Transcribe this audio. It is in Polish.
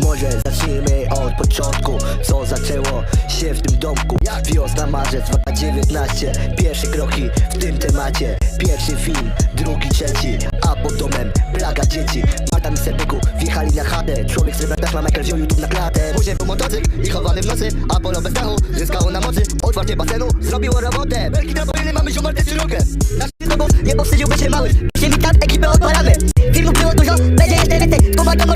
Może zacznijmy od początku. Co zaczęło się w tym domku? Wiosna, marzec 2019 Pierwsze kroki w tym temacie. Pierwszy film, drugi, trzeci. A pod domem plaga dzieci. Martami sepeku wjechali na chatę. Człowiek z reportaż ma Michael wziął YouTube na klatę. Później był motocykl i chowany w nocy. Apollo bez dachu, zyskało na mocy. Otwarcie basenu zrobiło robotę. Belki drapoliny mamy ziomal też szerokie Nasz nie powstydziłby się mały. Przywitam ekipę odpalamy. Filmów było dużo, będzie jeszcze więcej. Kuba to